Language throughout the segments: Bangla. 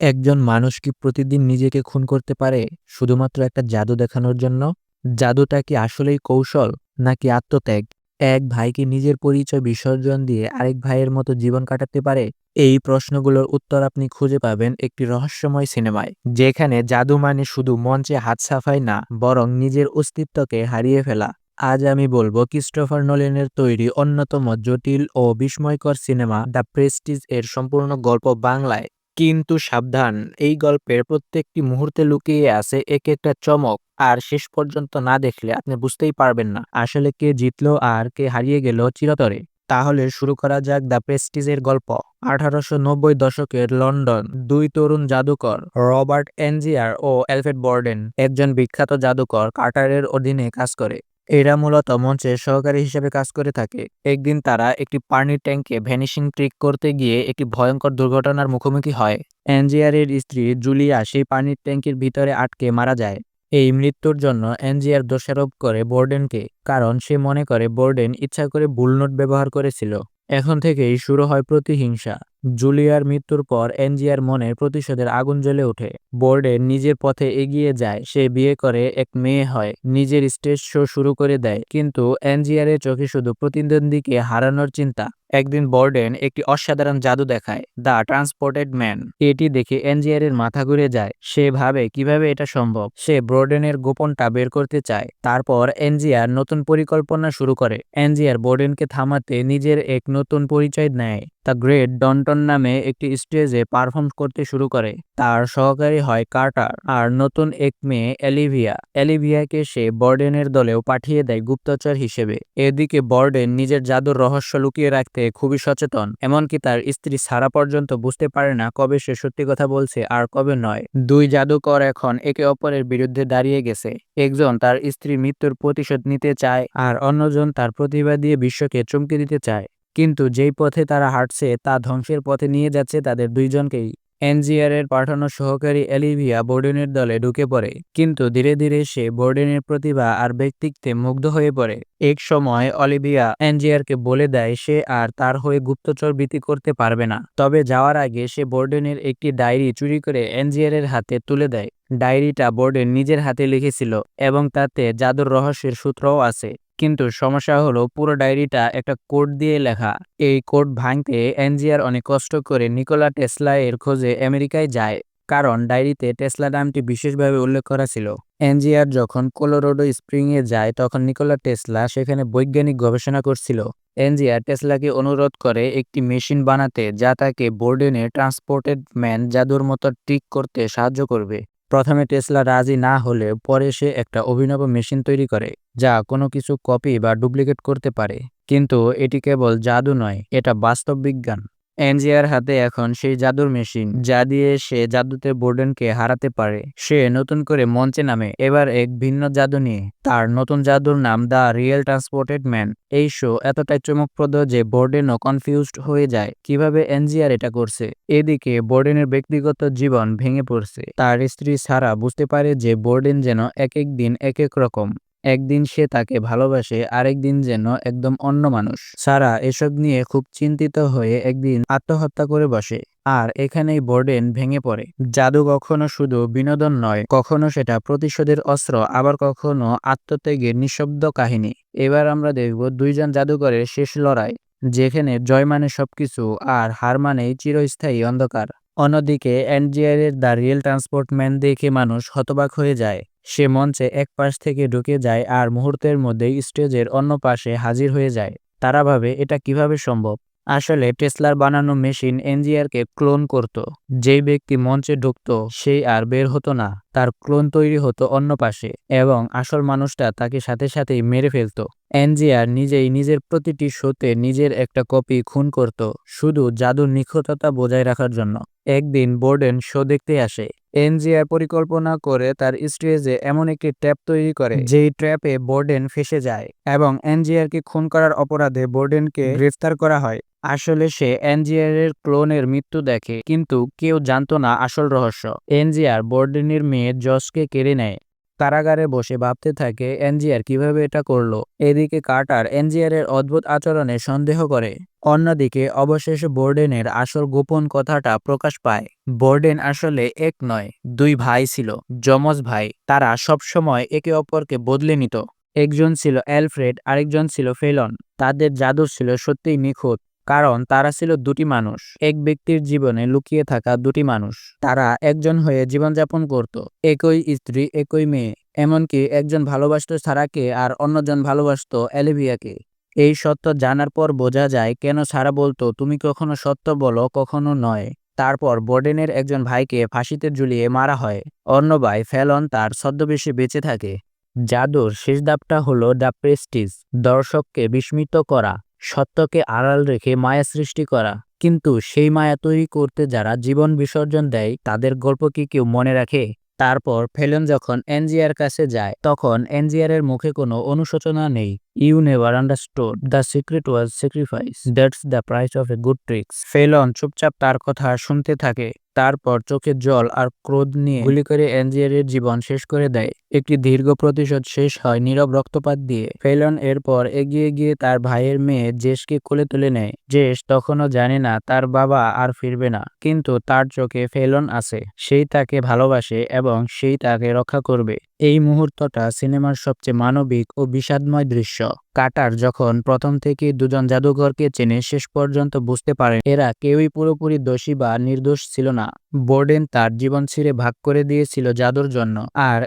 একজন মানুষ কি প্রতিদিন নিজেকে খুন করতে পারে শুধুমাত্র একটা জাদু দেখানোর জন্য? জাদুটা কি আসলেই কৌশল নাকি আত্মত্যাগ? এক ভাই কি নিজের পরিচয় বিসর্জন দিয়ে আরেক ভাইয়ের মতো জীবন কাটাতে পারে? এই প্রশ্নগুলোর উত্তর আপনি খুঁজে পাবেন একটি রহস্যময় সিনেমায়, যেখানে জাদু মানে শুধু মঞ্চে হাত সাফাই না, বরং নিজের অস্তিত্বকে হারিয়ে ফেলা। আজ আমি বলব ক্রিস্টোফার নোলেনের তৈরি অন্যতম জটিল ও বিস্ময়কর সিনেমা দ্য প্রেস্টিজ এর সম্পূর্ণ গল্প বাংলায়। কিন্তু সাবধান। এই গল্পের প্রত্যেকটি মুহূর্তে লুকিয়ে আছে এক একটা চমক, আর শেষ পর্যন্ত না দেখলে আপনি বুঝতেই পারবেন না আসলে কে জিতলো আর কে হারিয়ে গেল চিরতরে। তাহলে শুরু করা যাক দ্য প্রেস্টিজের গল্প। আঠারোশো নব্বই দশকের লন্ডন, দুই তরুণ জাদুকর, রবার্ট এনজিয়ার ও অ্যালফ্রেড বর্ডেন, একজন বিখ্যাত জাদুকর কার্টারের অধীনে কাজ করে। এরা মূলত মঞ্চে সহকারী হিসেবে কাজ করে থাকে। একদিন তারা একটি পানির ট্যাঙ্কে ভ্যানিশিং ট্রিক করতে গিয়ে একটি ভয়ঙ্কর দুর্ঘটনার মুখোমুখি হয়। এনজিআরের স্ত্রী জুলিয়া সেই পানির ট্যাঙ্কের ভিতরে আটকে মারা যায়। এই মৃত্যুর জন্য এনজিআর দোষারোপ করে বোর্ডেনকে, কারণ সে মনে করে বোর্ডেন ইচ্ছা করে ভুল নোট ব্যবহার করেছিল। এখন থেকেই শুরু হয় প্রতিহিংসা। জুলিয়ার মৃত্যুর পর এনজিআর মনে প্রতিশোধের আগুন জ্বলে ওঠে। বোর্ডেন নিজের পথে এগিয়ে যায়, সে বিয়ে করে, এক মেয়ে হয়, নিজের স্টেজ শো শুরু করে দেয়, কিন্তু এনজিআরের চোখে শুধু প্রতিদ্বন্দ্বীকে হারানোর চিন্তা। একদিন বর্ডেন একটি অসাধারণ জাদু দেখায়, দ্য ট্রান্সপোর্টেড ম্যান। এটি দেখে এনজিআর এর মাথা ঘুরে যায়, সে ভাবে কীভাবে এটা সম্ভব। সে ব্রোডেনের গোপনটা বের করতে চায়, তারপর এনজিআর নতুন পরিকল্পনা শুরু করে। এনজিআর বোর্ডেনকে থামাতে নিজের এক নতুন পরিচয় নেয় দ্য গ্রেট ডন্টন নামে একটি স্টেজে পারফর্ম করতে শুরু করে। তার সহকারী হয় কার্টার আর নতুন এক মেয়ে এলিভিয়া। এলিভিয়াকে সে বর্ডেনের দলেও পাঠিয়ে দেয় গুপ্তচর হিসেবে। এদিকে বর্ডেন নিজের জাদুর রহস্য লুকিয়ে রাখতে খুবই সচেতন, এমনকি তার স্ত্রী সারা পর্যন্ত বুঝতে পারে না কবে সে সত্যি কথা বলছে আর কবে নয়। দুই জাদুকর এখন একে অপরের বিরুদ্ধে দাঁড়িয়ে গেছে। একজন তার স্ত্রী মৃত্যুর প্রতিশোধ নিতে চায় আর অন্যজন তার প্রতিভা দিয়ে বিশ্বকে চমকে দিতে চায়। কিন্তু যেই পথে তারা হাঁটছে, তা ধ্বংসের পথে নিয়ে যাচ্ছে তাদের দুইজনকেই। এনজিআরের পাঠানো সহকারী এলিভিয়া বোর্ডেনের দলে ঢুকে পড়ে, কিন্তু ধীরে ধীরে সে বোর্ডেনের প্রতিভা আর ব্যক্তিত্বে মুগ্ধ হয়ে পড়ে। এক সময় অলিভিয়া এনজিআরকে বলে দেয়, সে আর তার হয়ে গুপ্তচর বৃত্তি করতে পারবে না। তবে যাওয়ার আগে সে বোর্ডেনের একটি ডায়েরি চুরি করে এনজিআরের হাতে তুলে দেয়। ডায়েরিটা বোর্ডেন নিজের হাতে লিখেছিল এবং তাতে জাদুর রহস্যের সূত্রও আছে। কিন্তু সমস্যা হলো পুরো ডায়েরিটা একটা কোড দিয়ে লেখা। এই কোড ভাঙতে এনজিআর অনেক কষ্ট করে নিকোলা টেসলা এর খোঁজে আমেরিকায় যায়, কারণ ডায়েরিতে টেসলা নামটি বিশেষভাবে উল্লেখ করা ছিল। এনজিআর যখন কোলোরোডো স্প্রিংয়ে যায়, তখন নিকোলা টেসলা সেখানে বৈজ্ঞানিক গবেষণা করছিল। এনজিআর টেসলাকে অনুরোধ করে একটি মেশিন বানাতে, যা তাকে বোর্ডেনে ট্রান্সপোর্টেড ম্যান জাদুর মতো ট্রিক করতে সাহায্য করবে। প্রথমে টেসলা রাজি না হলে পরে সে একটা অভিনব মেশিন তৈরি করে, যা কোনো কিছু কপি বা ডুপ্লিকেট করতে পারে। কিন্তু এটি কেবল জাদু নয়, এটা বাস্তব বিজ্ঞান। এনজিআর হাতে এখন সেই জাদুর মেশিন, যা দিয়ে সে জাদুতে বোর্ডেনকে হারাতে পারে। সে নতুন করে মঞ্চে নামে, এবার এক ভিন্ন জাদু নিয়ে। তার নতুন জাদুর নাম দ্য রিয়েল ট্রান্সপোর্টেড ম্যান। এই শো এতটাই চমকপ্রদ যে বোর্ডেনও কনফিউজড হয়ে যায়, কীভাবে এনজিআর এটা করছে। এদিকে বোর্ডেনের ব্যক্তিগত জীবন ভেঙে পড়ছে। তার স্ত্রী সারা বুঝতে পারে যে বোর্ডেন যেন এক এক দিন এক এক রকম। একদিন সে তাকে ভালোবাসে আরেকদিন যেন একদম অন্য মানুষ। সারা এসব নিয়ে খুব চিন্তিত হয়ে একদিন আত্মহত্যা করে বসে, আর এখানেই বোর্ডেন ভেঙে পড়ে। জাদু কখনো শুধু বিনোদন নয়, কখনো সেটা প্রতিশোধের অস্ত্র, আবার কখনো আত্মত্যাগের নিঃশব্দ কাহিনী। এবার আমরা দেখব দুইজন জাদুকরের শেষ লড়াই, যেখানে জয় মানে সবকিছু, আর হার মানেই চিরস্থায়ী অন্ধকার। অন্যদিকে Angier the real transport man দেখে মানুষ হতবাক হয়ে যায়। সে মঞ্চে এক পাশ থেকে ঢুকে যায় আর মুহূর্তের মধ্যেই স্টেজের অন্য পাশে হাজির হয়ে যায়। তারা ভাবে, এটা কীভাবে সম্ভব? আসলে টেসলার বানানো মেশিন এনজিআরকে ক্লোন করত। যেই ব্যক্তি মঞ্চে ঢুকত সেই আর বের হতো না। তার ক্লোন তৈরি হতো অন্য পাশে এবং আসল মানুষটা তাকে সাথে সাথেই মেরে ফেলত। এনজিআর নিজেই নিজের প্রতিটি শোতে নিজের একটা কপি খুন করত, শুধু জাদুর নিখুঁততা বজায় রাখার জন্য। একদিন বোর্ডেন শো দেখতে আসে। এনজিআর পরিকল্পনা করে তার স্টেজে এমন একটি ট্র্যাপ তৈরি করে, যেই ট্র্যাপে বোর্ডেন ফেসে যায় এবং এনজিআর কে খুন করার অপরাধে বোর্ডেনকে গ্রেফতার করা হয়। আসলে সে এনজিআর এর ক্লোনের মৃত্যু দেখে, কিন্তু কেউ জানতো না আসল রহস্য। এনজিআর বোর্ডেনের মেয়ে জসকে কেড়ে নেয়। কারাগারে বসে ভাবতে থাকে এনজিআর কীভাবে এটা করল। এদিকে কার্টার এনজিআর এর অদ্ভুত আচরণে সন্দেহ করে। অন্যদিকে অবশেষে বোর্ডেনের আসল গোপন কথাটা প্রকাশ পায়। বোর্ডেন আসলে এক নয়, দুই ভাই ছিল। যমজ ভাই, তারা সবসময় একে অপরকে বদলে নিত। একজন ছিল অ্যালফ্রেড, আরেকজন ছিল ফেলন। তাদের জাদু ছিল সত্যিই নিখুঁত। কারণ তারা ছিল দুটি মানুষ। এক ব্যক্তির জীবনে লুকিয়ে থাকা দুটি মানুষ। তারা একজন হয়ে জীবনযাপন করত। একই স্ত্রী, একই মেয়ে। এমনকি একজন ভালোবাসত সারাকে আর অন্যজন ভালোবাসত অ্যালিভিয়াকে। এই সত্য জানার পর বোঝা যায় কেন সারা বলতো, তুমি কখনো সত্য বলো, কখনো নয়। তারপর বোর্ডেনের একজন ভাইকে ফাঁসিতে ঝুলিয়ে মারা হয়। অন্য ভাই ফেলন তার ছদ্মবেশে বেঁচে থাকে। জাদুর শেষ ধাপটা হলো দ্য প্রেস্টিজ, দর্শককে বিস্মিত করা। সত্যকে আড়াল রেখে মায়া সৃষ্টি করা। কিন্তু সেই মায়া তৈরি করতে যারা জীবন বিসর্জন দেয়, তাদের গল্প কি কেউ মনে রাখে? তারপর ফেলন যখন এনজিআর কাছে যায়, তখন এনজিআর এর মুখে কোনো অনুশোচনা নেই। You never understood the secret was sacrifice, that's the price of a good tricks. Fallon চুপচাপ তার কথা শুনতে থাকে। তারপর চোখে জল আর ক্রোধ নিয়ে গুলি করে এনজিআর এর জীবন শেষ করে দেয়। একটি দীর্ঘ প্রতিশোধ শেষ হয় নীরব রক্তপাত দিয়ে। ফেলন এরপর এগিয়ে গিয়ে তার ভাইয়ের মেয়ে জেসকে কোলে তুলে নেয়। জেস তখনও জানে না তার বাবা আর ফিরবে না, কিন্তু তার চোখে ফেলন আছে। সেই তাকে ভালোবাসে এবং সেই তাকে রক্ষা করবে। এই মুহূর্তটা সিনেমার সবচেয়ে মানবিক ও বিষাদময় দৃশ্য। কাটার যখন প্রথম থেকে দুজন জাদুঘরকে চেনে শেষ পর্যন্ত বুঝতে পারেন এরা কেউই পুরোপুরি দোষী বা নির্দোষ ছিল না। বোর্ডেন তার জীবন ছিঁড়ে ভাগ করে দিয়েছিল জাদুর জন্য। আর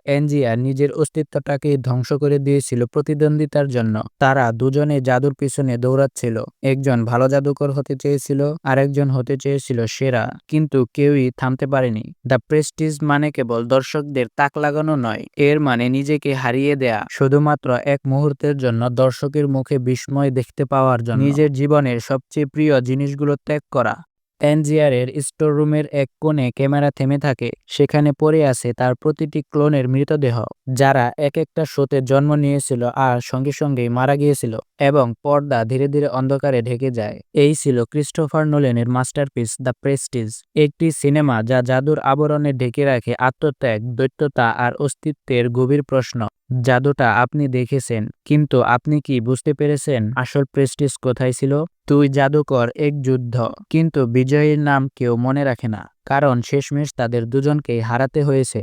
এনজিয়া নিজের অস্তিত্বটাকে ধ্বংস করে দিয়েছিল প্রতিদ্বন্দ্বিতার জন্য। তারা দুজনে জাদুর পিছনে দৌড়াচ্ছিল। একজন ভালো জাদুকর হতে চেয়েছিল, আরেকজন হতে চেয়েছিল সেরা। কিন্তু কেউই থামতে পারেনি। দ্য প্রেস্টিজ মানে কেবল দর্শকদের তাক লাগানো নয়, এর মানে নিজেকে হারিয়ে দেয়া। শুধুমাত্র এক মুহূর্তের জন্য দর্শকের মুখে বিস্ময় দেখতে পাওয়ার জন্য। নিজের জীবনের সবচেয়ে প্রিয় জিনিসগুলো ত্যাগ করা। এনজিআর এর স্টোর রুমের এক কোণে ক্যামেরা থেমে থাকে, সেখানে পড়ে আছে তার প্রতিটি ক্লোনের মৃতদেহ, যারা এক একটা শোতে জন্ম নিয়েছিল আর সঙ্গে সঙ্গেই মারা গিয়েছিল এবং পর্দা ধীরে ধীরে অন্ধকারে ঢেকে যায়। এই ছিল ক্রিস্টোফার নোলেনের মাস্টারপিস দ্য প্রেস্টিজ, একটি সিনেমা যা জাদুর আবরণে ঢেকে রাখে আত্মত্যাগ, দৈত্যতা আর অস্তিত্বের গভীর প্রশ্ন। জাদুটা আপনি দেখেছেন, কিন্তু আপনি কি বুঝতে পেরেছেন আসল প্রেস্টিজ কোথায় ছিল? তুই জাদুকর এক যুদ্ধ, কিন্তু বিজয়ীর নাম কেউ মনে রাখে না, কারণ শেষমেশ তাদের দুজনকেই হারাতে হয়েছে।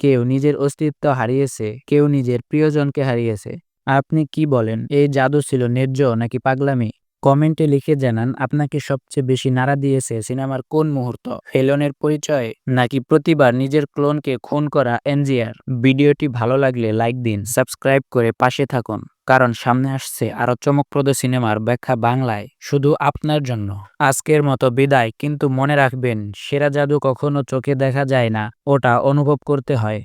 কেউ নিজের অস্তিত্ব হারিয়েছে, কেউ নিজের প্রিয়জনকে হারিয়েছে। আপনি কি বলেন, এই জাদু ছিল ন্যায্য নাকি পাগলামি? কমেন্টে লিখে জানান, আপনাকে সবচেয়ে বেশি নাড়া দিয়েছে সিনেমার কোন মুহূর্ত? ফেলনের পরিচয় নাকি প্রতিবার নিজের ক্লোনকে খুন করা এনজিআর? ভিডিওটি ভালো লাগলে লাইক দিন, সাবস্ক্রাইব করে পাশে থাকুন, কারণ সামনে আসছে আরও চমকপ্রদ সিনেমার ব্যাখ্যা বাংলায়, শুধু আপনার জন্য। আজকের মতো বিদায়, কিন্তু মনে রাখবেন, সেরা জাদু কখনো চোখে দেখা যায় না, ওটা অনুভব করতে হয়।